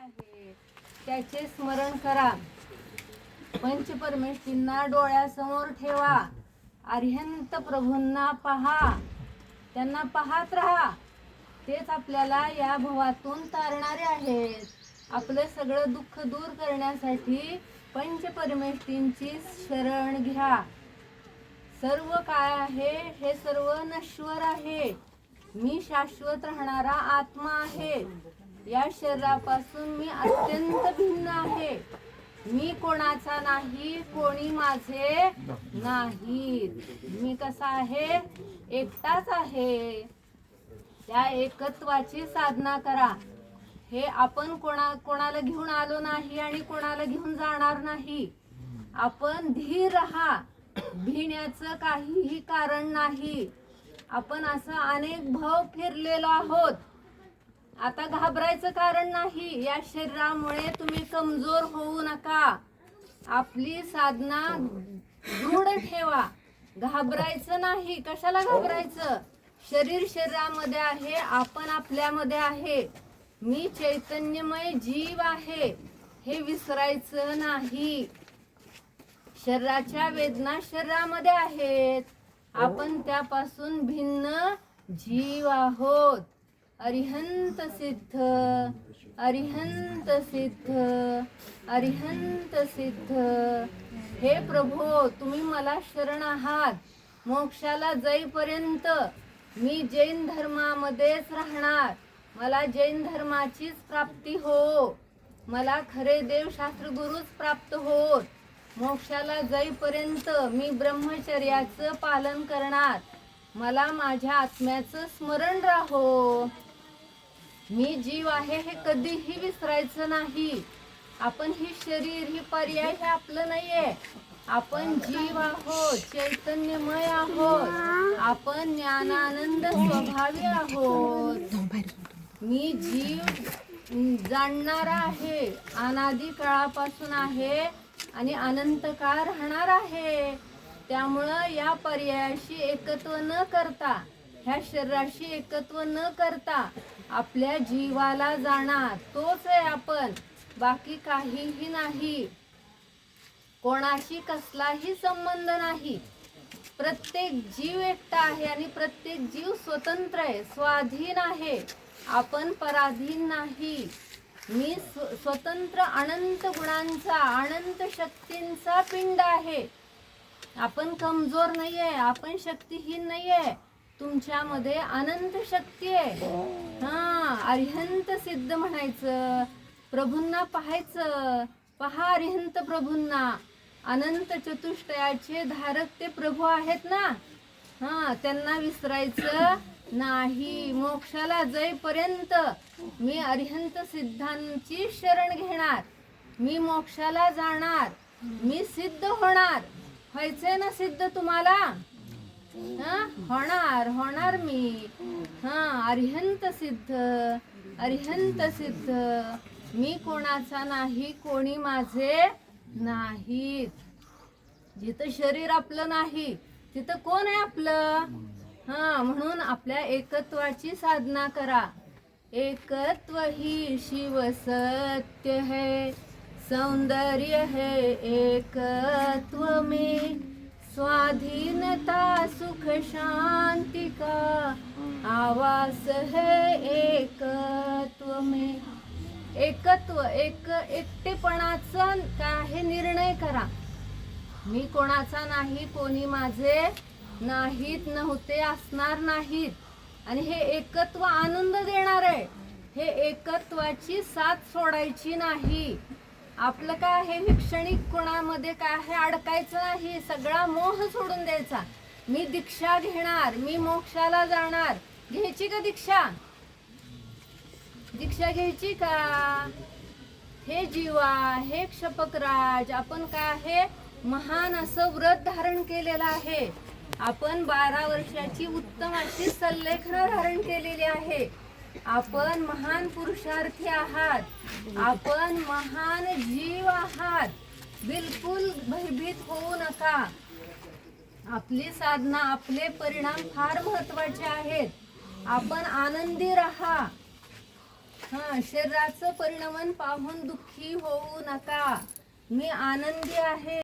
आहे. त्याचे स्मरण करा. पंचपरमेश्वरींना डोळ्यासमोर ठेवा. अर्हंत प्रभूंना पहा. त्यांना पाहत राहा. तेच आपल्याला या भवातून तारणारे आहेत. आपलं सगळं दुःख दूर करण्यासाठी पंचपरमेष्ठींची शरण घ्या. सर्व काय आहे हे सर्व नश्वर आहे. मी शाश्वत राहणारा आत्मा आहे. या शरीरापासून मी अत्यंत भिन्न आहे. मी कोणाचा नाही कोणी माझे नाही मी कसा आहे? एकटाच आहे. त्या एकत्वाची साधना करा. हे आपण कोणा कोणाला घेऊन आलो नाही आणि कोणाला घेऊन जाणार नाही. आपण धीर राहा. भिण्याचं काहीही कारण नाही. आपण असं अनेक भाव फिरलेलो आहोत. आता घाबरायचं कारण नाही. या शरीरामुळे तुम्ही कमजोर होऊ नका. आपली साधना दृढ ठेवा. घाबरायचं नाही. कशाला घाबरायचं? शरीर शरीरामध्ये आहे. आपण आपल्यामध्ये आहे. मी चैतन्यमय जीव आहे. हे विसरायचं नाही. शरीराच्या वेदना शरीरामध्ये आहेत. आपण त्यापासून भिन्न जीव आहोत. अरिहंत सिद्ध अरिहंत सिद्ध अरिहंत सिद्ध हे प्रभो तुम्ही मला शरण आहात. मोक्षाला जाईपर्यंत मी जैन धर्मामध्येच राहणार. मला जैन धर्माचीच प्राप्ती हो. मला खरे देव शास्त्रगुरूच प्राप्त होत. मोक्षाला जाईपर्यंत मी ब्रह्मचर्याचं पालन करणार. मला माझ्या आत्म्याचं स्मरण राहो. मी जीव आहे हे कधीही विसरायचं नाही. आपण ही शरीर ही पर्याय हे आपलं नाहीये. आपण जीव आहोत चैतन्यमय आहोत. आपण ज्ञानानंद स्वभावी आहोत. मी जीव जाणणारा आहे अनादी काळापासून आहे आणि अनंत काळ राहणार आहे. त्यामुळं या पर्यायाशी एकत्व न करता ह्या शरीराशी एकत्व न करता आपल्या जीवाला जाणार. तोच आहे आपण. बाकी काहीही नाही. कोणाशी कसलाही संबंध नाही. प्रत्येक जीव एकटा आहे आणि प्रत्येक जीव स्वतंत्र आहे. स्वाधीन आहे. आपण पराधीन नाही. मी स्व- स्वतंत्र अनंत गुणांचा अनंत शक्तींचा पिंड आहे. आपण कमजोर नाही आहे आपण शक्तीहीन नाही आहे तुमच्यामध्ये अनंत शक्ती आहे. हा अरिहंत सिद्ध म्हणायचं प्रभूंना पाहायचं. पहा अरिहंत प्रभूंना अनंत चतुष्टयाचे धारक ते प्रभू आहेत ना? हा त्यांना विसरायचं नाही मोक्षाला जाईपर्यंत मी अरिहंत सिद्धांची शरण घेणार मी मोक्षाला जाणार मी सिद्ध होणार. व्हायचंय ना सिद्ध तुम्हाला? होणार होणार मी. हा अरिहंत सिद्ध अरिहंत सिद्ध. मी कोणाचा नाही कोणी माझे नाहीत. जिथं शरीर आपलं नाही तिथं कोण आहे आपलं? हा म्हणून आपल्या एकत्वाची साधना करा. एकत्व ही शिव सत्य है सौंदर्य है एकत्व में. स्वाधीनता सुख शांति का आवास है एकत्व में. एकत्व एक एकटेपणाचा काय निर्णय करा. मी कोणाचा नाही कोणी माझे नाहीत नव्हते असणार नाहीत. आणि हे एकत्व आनंद देणार आहे. हे एकत्वाची साथ सोडायची नाही. आपलं काय हे क्षणिक कोणामध्ये काय आहे? अडकायचं नाही. सगळा मोह सोडून द्यायचा. मी दीक्षा घेणार. मी मोक्षाला जाणार. घ्यायची का दीक्षा? दीक्षा घ्यायची का? हे जीवा हे क्षपकराज आपण काय आहे? महान असं व्रत धारण केलेलं आहे. आपण बारा वर्षाची उत्तम अशी सल्लेखनं धारण केलेली आहे. आपण महान पुरुषार्थी आहात. आपण महान जीव आहात. बिलकुल भयभीत होऊ नका. आपली साधना आपले परिणाम फार महत्त्वाचे आहेत. आपण आनंदी राहा. हा शरीराचं परिणाम पाहून दुःखी होऊ नका. मी आनंदी आहे.